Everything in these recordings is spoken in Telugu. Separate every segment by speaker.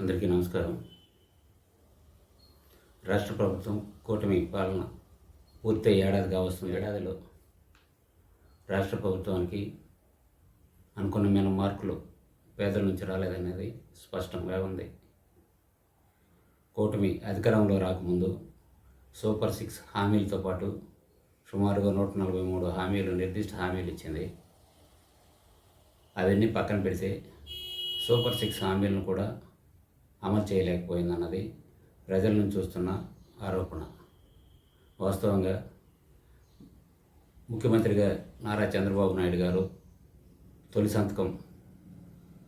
Speaker 1: అందరికీ నమస్కారం. రాష్ట్ర ప్రభుత్వం కూటమి పాలన పూర్తి ఏడాది కావస్తుంది ఏడాదిలో రాష్ట్ర ప్రభుత్వానికి అనుకున్నమైన మార్కులు పేదల నుంచి రాలేదనేది స్పష్టంగా ఉంది. కూటమి అధికారంలో రాకముందు సూపర్ సిక్స్ హామీలతో పాటు సుమారుగా నూట నలభై మూడు హామీలు నిర్దిష్ట హామీలు ఇచ్చింది. అవన్నీ పక్కన పెడితే సూపర్ సిక్స్ హామీలను కూడా అమలు చేయలేకపోయిందన్నది ప్రజల నుంచి చూస్తున్న ఆరోపణ. వాస్తవంగా ముఖ్యమంత్రిగా నారా చంద్రబాబు నాయుడు గారు తొలి సంతకం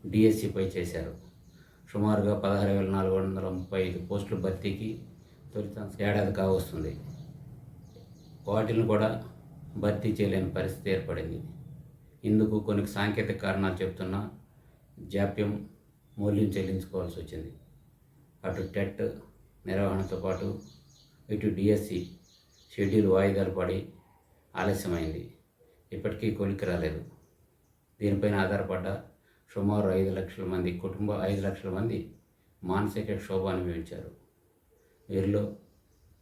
Speaker 1: డిఎస్సిపై చేశారు. సుమారుగా పదహారు వేల నాలుగు వందల ముప్పై ఐదు పోస్టుల భర్తీకి తొలి సంతకం ఏడాది కావస్తుంది. వాటిని కూడా భర్తీ చేయలేని పరిస్థితి ఏర్పడింది. ఇందుకు కొన్ని సాంకేతిక కారణాలు చెప్తున్నా జాప్యం మూల్యం చెల్లించుకోవాల్సి వచ్చింది. అటు టెట్ నిర్వహణతో పాటు ఇటు డిఎస్సి షెడ్యూల్ వాయిదాలు పడి ఆలస్యమైంది. ఇప్పటికీ కొలికి రాలేదు. దీనిపైన ఆధారపడ్డ సుమారు ఐదు లక్షల మంది కుటుంబ ఐదు లక్షల మంది మానసిక క్షోభ అనుభవించారు వీరిలో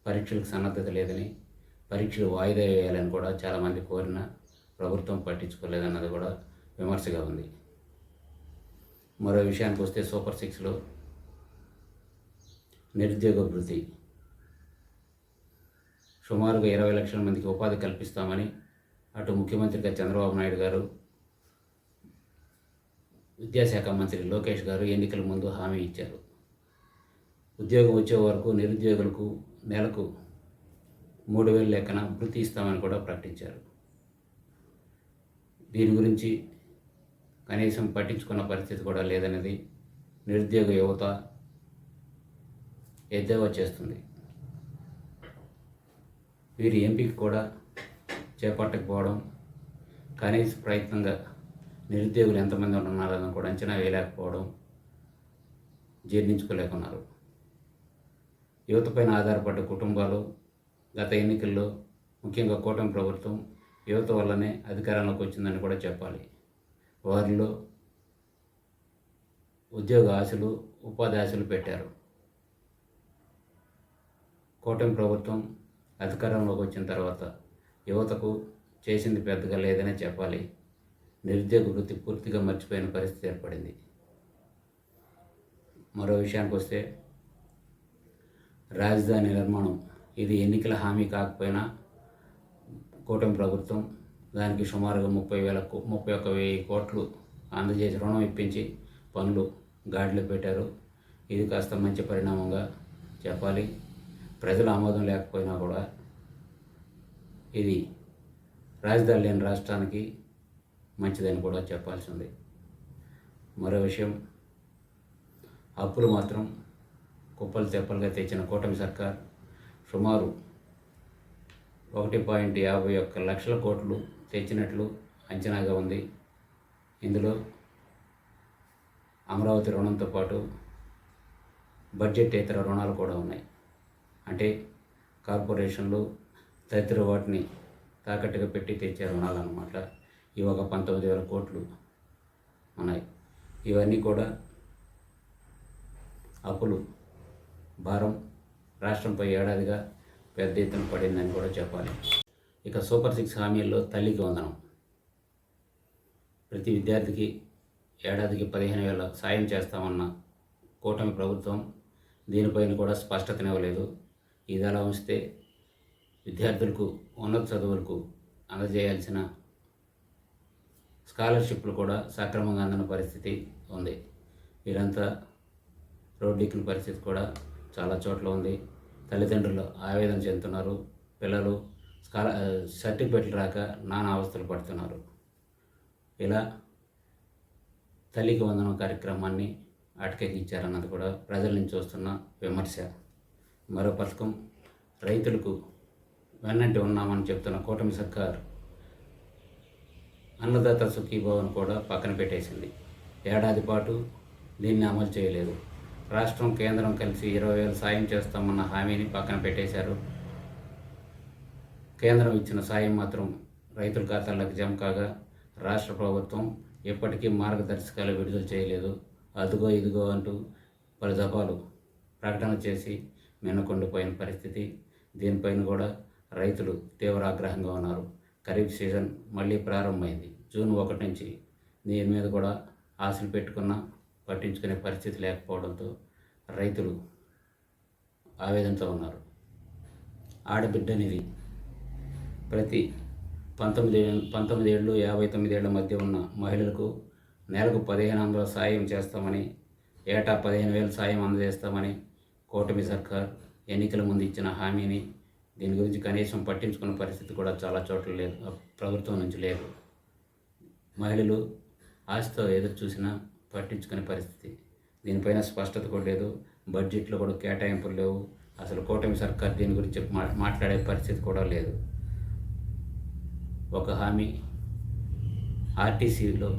Speaker 1: పరీక్షలకు సన్నద్ధత లేదని పరీక్షలు వాయిదా వేయాలని కూడా చాలామంది కోరిన ప్రభుత్వం పట్టించుకోలేదన్నది కూడా విమర్శగా ఉంది. మరో విషయానికి వస్తే సూపర్ సిక్స్లో నిరుద్యోగ వృద్ధి. సుమారుగా ఇరవై లక్షల మందికి ఉపాధి కల్పిస్తామని అటు ముఖ్యమంత్రిగా చంద్రబాబు నాయుడు గారు విద్యాశాఖ మంత్రి లోకేష్ గారు ఎన్నికల ముందు హామీ ఇచ్చారు. ఉద్యోగం వచ్చే వరకు నిరుద్యోగులకు నెలకు మూడు వేలు లెక్కన వృత్తి ఇస్తామని కూడా ప్రకటించారు. దీని గురించి కనీసం పట్టించుకున్న పరిస్థితి కూడా లేదనేది నిరుద్యోగ యువత ఎద్దేవా చేస్తుంది. వీరి ఎంపిక కూడా చేపట్టకపోవడం కనీస ప్రయత్నంగా నిరుద్యోగులు ఎంతమంది ఉన్నారని కూడా అంచనా వేయలేకపోవడం జీర్ణించుకోలేకున్నారు. యువతపైన ఆధారపడ్డ కుటుంబాలు గత ఎన్నికల్లో ముఖ్యంగా కూటమి ప్రభుత్వం యువత వల్లనే అధికారంలోకి వచ్చిందని కూడా చెప్పాలి. వారిలో ఉద్యోగ ఆశలు ఉపాధి ఆశలు పెట్టారు. కూటమి ప్రభుత్వం అధికారంలోకి వచ్చిన తర్వాత యువతకు చేసింది పెద్దగా లేదనే చెప్పాలి. నిరుద్యోగ వృత్తి పూర్తిగా మర్చిపోయిన పరిస్థితి ఏర్పడింది. మరో విషయానికి వస్తే రాజధాని నిర్మాణం ఇది ఎన్నికల హామీ కాకపోయినా కూటమి ప్రభుత్వం దానికి సుమారుగా ముప్పై వేల ముప్పై ఒక్క వెయ్యి కోట్లు అందజేసి రుణం ఇప్పించి పనులు గాడిలో పెట్టారు. ఇది కాస్త మంచి పరిణామంగా చెప్పాలి. ప్రజల ఆమోదం లేకపోయినా కూడా ఇది రాజధాని లేని రాష్ట్రానికి మంచిదని కూడా చెప్పాల్సింది. మరో విషయం అప్పులు మాత్రం కుప్పలు తెప్పలుగా తెచ్చిన కూటమి సర్కార్ సుమారు ఒకటి పాయింట్ యాభై ఒక్క లక్షల కోట్లు తెచ్చినట్లు అంచనాగా ఉంది. ఇందులో అమరావతి రుణంతో పాటు బడ్జెట్ ఇతర రుణాలు కూడా ఉన్నాయి. అంటే కార్పొరేషన్లు తదితర వాటిని తాకట్టుగా పెట్టి తెచ్చే రుణాలు అన్నమాట ఇవి ఒక పంతొమ్మిది వేల కోట్లు ఉన్నాయి. ఇవన్నీ కూడా అప్పులు భారం రాష్ట్రంపై ఏడాదిగా పెద్ద ఎత్తున పడిందని కూడా చెప్పాలి. ఇక సూపర్ సిక్స్ హామీల్లో తల్లికి వందనం. ప్రతి విద్యార్థికి ఏడాదికి పదిహేను వేల సాయం చేస్తామన్న కూటమి ప్రభుత్వం దీనిపైన కూడా స్పష్టతనివ్వలేదు. ఇది అలా ఉంచితే విద్యార్థులకు ఉన్నత చదువులకు అందజేయాల్సిన స్కాలర్షిప్లు కూడా సక్రమంగా అందిన పరిస్థితి ఉంది. వీరంతా రోడ్డెక్కిన పరిస్థితి కూడా చాలా చోట్ల ఉంది. తల్లిదండ్రులు ఆవేదన చెందుతున్నారు. పిల్లలు స్కాల సర్టిఫికెట్లు రాక నానా అవస్థలు పడుతున్నారు. ఇలా తల్లికి వందనం కార్యక్రమాన్ని అటకెక్కించారన్నది కూడా ప్రజల నుంచి వస్తున్న విమర్శ. మరో పథకం రైతులకు వెన్నంటి ఉన్నామని చెప్తున్న కూటమి సర్కార్ అన్నదాత సుఖీభవన్ కూడా పక్కన పెట్టేసింది. ఏడాది పాటు దీన్ని అమలు చేయలేదు. రాష్ట్రం కేంద్రం కలిసి ఇరవై వేలు సాయం చేస్తామన్న హామీని పక్కన పెట్టేశారు కేంద్రం ఇచ్చిన సాయం మాత్రం రైతుల ఖాతాలకు జమ కాగా రాష్ట్ర ప్రభుత్వం ఇప్పటికీ మార్గదర్శకాలు విడుదల చేయలేదు. అదుగో ఇదిగో అంటూ పలు దఫాలు ప్రకటన చేసి మిన్నకుండిపోయిన పరిస్థితి. దీనిపైన కూడా రైతులు తీవ్ర ఆగ్రహంగా ఉన్నారు. ఖరీఫ్ సీజన్ మళ్ళీ ప్రారంభమైంది. జూన్ ఒకటి నుంచి దీని మీద కూడా ఆశలు పెట్టుకున్న పట్టించుకునే పరిస్థితి లేకపోవడంతో రైతులు ఆవేదనతో ఉన్నారు. ఆడబిడ్డనిది ప్రతి పంతొమ్మిది పంతొమ్మిది ఏళ్ళు యాభై తొమ్మిది ఏళ్ళ మధ్య ఉన్న మహిళలకు నెలకు పదిహేను వందల సాయం చేస్తామని ఏటా పదిహేను వేలు సాయం అందజేస్తామని కూటమి సర్కార్ ఎన్నికల ముందు ఇచ్చిన హామీని దీని గురించి కనీసం పట్టించుకున్న పరిస్థితి కూడా చాలా చోట్ల లేదు ప్రభుత్వం నుంచి లేదు. మహిళలు ఆశతో ఎదురు చూసినా పట్టించుకునే పరిస్థితి. దీనిపైన స్పష్టత కూడా లేదు బడ్జెట్లో కూడా కేటాయింపులు లేవు. అసలు కూటమి సర్కార్ దీని గురించి మాట్లాడే పరిస్థితి కూడా లేదు. ఒక హామీ. ఆర్టీసీలో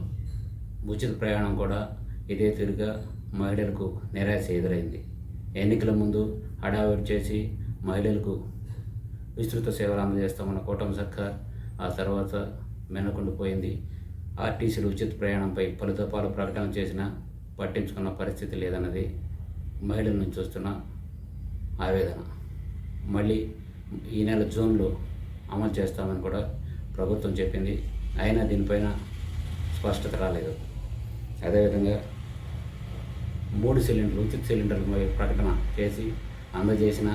Speaker 1: ఉచిత ప్రయాణం కూడా ఇదే తీరుగా మహిళలకు నిరాశ ఎదురైంది. ఎన్నికల ముందు హడావిడి చేసి మహిళలకు విస్తృత సేవలు అందజేస్తామన్న కూటమి సర్కార్ ఆ తర్వాత మెనకుండిపోయింది ఆర్టీసీలు ఉచిత ప్రయాణంపై పలు దఫాలు ప్రకటన చేసినా పట్టించుకున్న పరిస్థితి లేదన్నది మహిళల నుంచి వస్తున్న ఆవేదన. మళ్ళీ ఈ నెల జూన్లో అమలు చేస్తామని కూడా ప్రభుత్వం చెప్పింది. అయినా దీనిపైన స్పష్టత రాలేదు. అదేవిధంగా మూడు సిలిండర్లు ఉచిత సిలిండర్ల ప్రకటన చేసి అందజేసిన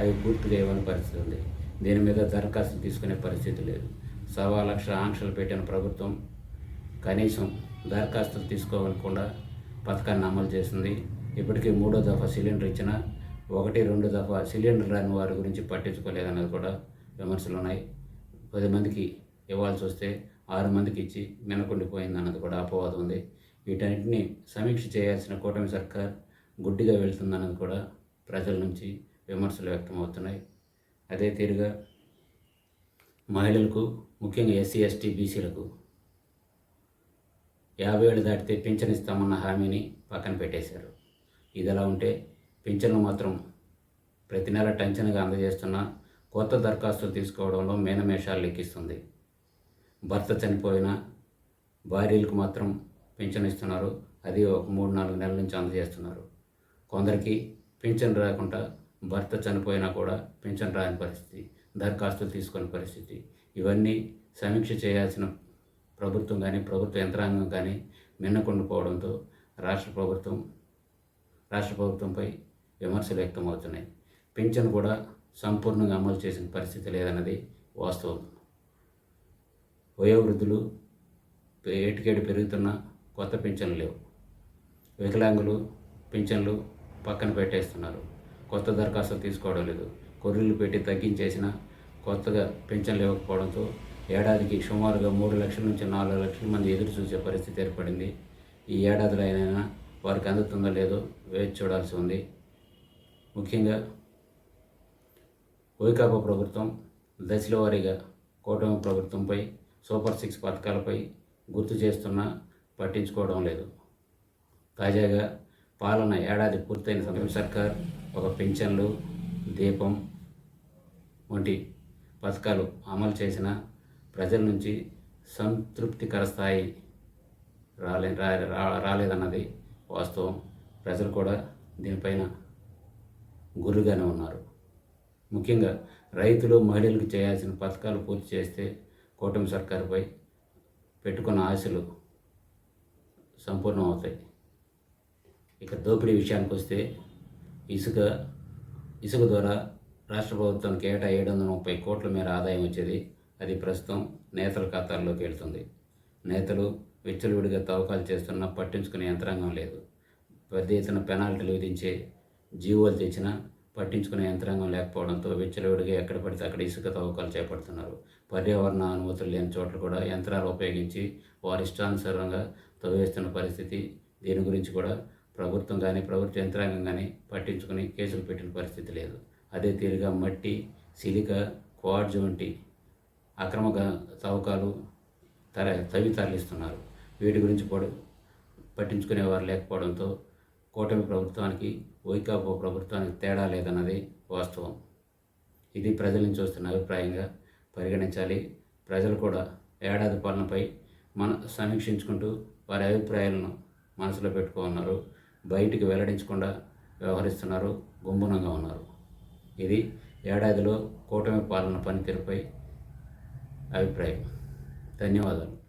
Speaker 1: అవి పూర్తిగా ఇవ్వని పరిస్థితి ఉంది. దీని మీద దరఖాస్తు తీసుకునే పరిస్థితి లేదు. సవా లక్ష ఆంక్షలు పెట్టిన ప్రభుత్వం కనీసం దరఖాస్తులు తీసుకోవాలకుండా పథకాన్ని అమలు చేసింది. ఇప్పటికీ మూడో దఫా సిలిండర్ ఇచ్చిన ఒకటి రెండు దఫా సిలిండర్ రాని వారి గురించి పట్టించుకోలేదన్నది కూడా విమర్శలు ఉన్నాయి పది మందికి ఇవ్వాల్సి వస్తే ఆరు మందికి ఇచ్చి మినకుండిపోయింది అన్నది కూడా అపవాదం ఉంది. వీటన్నిటిని సమీక్ష చేయాల్సిన కూటమి సర్కార్ గుడ్డిగా వెళ్తుందన్నది కూడా ప్రజల నుంచి విమర్శలు వ్యక్తమవుతున్నాయి. అదే తీరుగా మహిళలకు ముఖ్యంగా ఎస్సీ ఎస్టీ బీసీలకు యాభై ఏళ్ళు దాటితే పింఛన్ ఇస్తామన్న హామీని పక్కన పెట్టేశారు. ఇది ఎలా ఉంటే పింఛన్లు మాత్రం ప్రతి నెల టెన్షన్గా అందజేస్తున్న కొత్త దరఖాస్తులు తీసుకోవడంలో మేనమేషాలు లెక్కిస్తుంది. భర్త చనిపోయిన భార్యలకు మాత్రం పింఛన్ ఇస్తున్నారు. అది ఒక మూడు నాలుగు నెలల నుంచి అందజేస్తున్నారు. కొందరికి పింఛన్ రాకుండా భర్త చనిపోయినా కూడా పింఛన్ రాని పరిస్థితి దరఖాస్తులు తీసుకునే పరిస్థితి. ఇవన్నీ సమీక్ష చేయాల్సిన ప్రభుత్వం కానీ ప్రభుత్వ యంత్రాంగం కానీ మిన్నకుండిపోవడంతో రాష్ట్ర ప్రభుత్వం రాష్ట్ర ప్రభుత్వంపై విమర్శలు వ్యక్తమవుతున్నాయి. పింఛన్ కూడా సంపూర్ణంగా అమలు చేసిన పరిస్థితి లేదన్నది వాస్తవం. వయోవృద్ధులు ఏటికేడు పెరుగుతున్న కొత్త పింఛన్లు లేవు. వికలాంగులు పింఛన్లు పక్కన పెట్టేస్తున్నారు. కొత్త దరఖాస్తులు తీసుకోవడం లేదు. కొర్రీలు పెట్టి తగ్గించేసిన కొత్తగా పింఛన్లు ఇవ్వకపోవడంతో ఏడాదికి సుమారుగా మూడు లక్షల నుంచి నాలుగు లక్షల మంది ఎదురు చూసే పరిస్థితి ఏర్పడింది. ఈ ఏడాదిలో అయినా వారికి అందుతుందో లేదో వేచి చూడాల్సి ఉంది. ముఖ్యంగా వైకాపా ప్రభుత్వం దశల వారీగా కూటమి ప్రభుత్వంపై సూపర్ సిక్స్ పథకాలపై గుర్తు చేస్తున్నా పట్టించుకోవడం లేదు. తాజాగా పాలన ఏడాది పూర్తయిన సమయం సర్కార్ ఒక పింఛన్లు దీపం వంటి పథకాలు అమలు చేసిన ప్రజల నుంచి సంతృప్తికర స్థాయి రాలే రాలేదన్నది వాస్తవం. ప్రజలు కూడా దీనిపైన గురుగానే ఉన్నారు. ముఖ్యంగా రైతులు మహిళలకు చేయాల్సిన పథకాలు పూర్తి చేస్తే కూటమి సర్కారుపై పెట్టుకున్న ఆశలు సంపూర్ణం అవుతాయి ఇక దోపిడీ విషయానికి వస్తే ఇసుక ఇసుక ద్వారా రాష్ట్ర ప్రభుత్వానికి ఏటా ఏడు వందల ముప్పై కోట్ల మేర ఆదాయం వచ్చేది అది ప్రస్తుతం నేతల ఖాతాల్లోకి వెళ్తుంది. నేతలు విచ్చలవిడిగా తవ్వకాలు చేస్తున్నా పట్టించుకునే యంత్రాంగం లేదు. పెద్ద ఎత్తున పెనాల్టీలు విధించే జీవోలు తెచ్చినా పట్టించుకునే యంత్రాంగం లేకపోవడంతో విచ్చలవిడిగా ఎక్కడ పడితే అక్కడ ఇసుక తవ్వకాలు చేపడుతున్నారు. పర్యావరణ అనుమతులు లేని చోట్ల కూడా యంత్రాలు ఉపయోగించి వారి ఇష్టానుసారంగా తవ్వేస్తున్న పరిస్థితి దీని గురించి కూడా ప్రభుత్వం కానీ ప్రభుత్వ యంత్రాంగం కానీ పట్టించుకుని కేసులు పెట్టిన పరిస్థితి లేదు. అదే తీరుగా మట్టి సిలిక క్వాడ్జ్ వంటి అక్రమ గ- తవ్వకాలు తర తవ్వి తరలిస్తున్నారు. వీటి గురించి పడు పట్టించుకునేవారు లేకపోవడంతో కూటమి ప్రభుత్వానికి వైకాపా ప్రభుత్వానికి తేడా లేదన్నది వాస్తవం. ఇది ప్రజల నుంచి వస్తున్న అభిప్రాయంగా పరిగణించాలి. ప్రజలు కూడా ఏడాది పాలనపై మన సమీక్షించుకుంటూ వారి అభిప్రాయాలను మనసులో పెట్టుకున్నారు బయటికి వెల్లడించకుండా వ్యవహరిస్తున్నారు. గుంభనంగా ఉన్నారు. ఇది ఏడాదిలో కూటమి పాలన పనితీరుపై అభిప్రాయం. ధన్యవాదాలు.